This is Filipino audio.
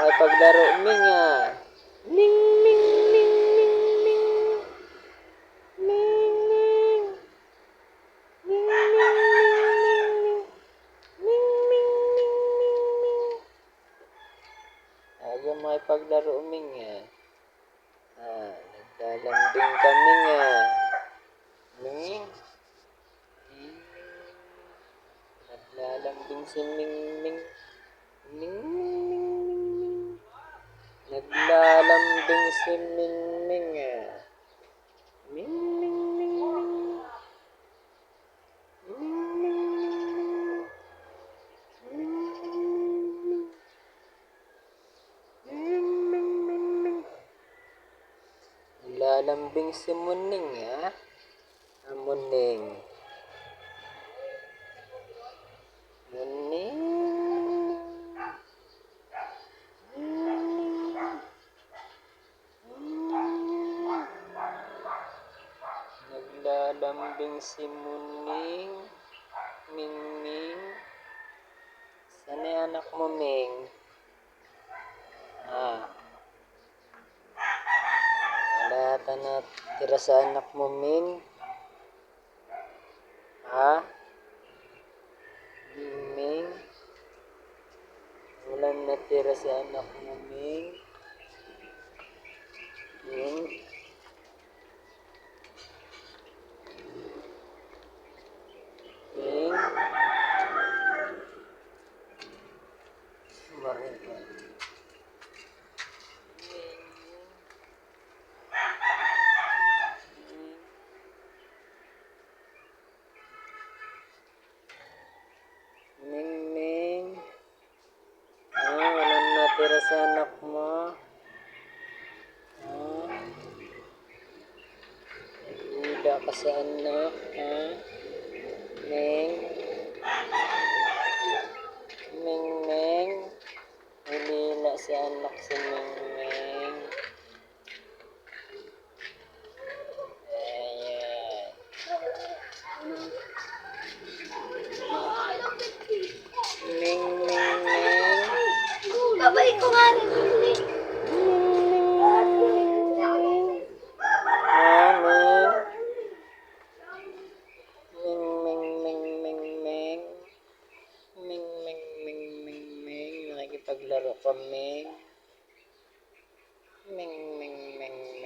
Makipaglaro Ming ah. Ning ning ning ning ning. Ning ning. Ning ning ning ning ning. Ning ning ning ning ning. Ayaw makipaglaro Ming ah. Ah, naglalambing kami nga. Ming. Ming. Naglalambing si Ming Ming. Ming Naglalambing si Ming Ming ah. Ming Ming Ming Ming. Ming Ming Ming Ming. Ming Ming Ming. Ming Ming Ming Ming. Naglalambing si Muning ah. Ah, Muning. Muning. Naglalambing si Muning. Mingming. Sana anak mo, Ming? Ah. Wala ka na tira sa anak mo, Ming? Ha? Ming? Wala natira sa anak mo? Ming? Ming? Marica. Ming? Ming? Ming Ming. Ah, walang natira sa anak mo. Ah. Hila ka sa anak, ha? Ming. Ming Ming. Hinila sa anak si Ming Ming. Ming. Nakikipaglaro ka, Ming. Ming Ming Ming Ming Ming. Ming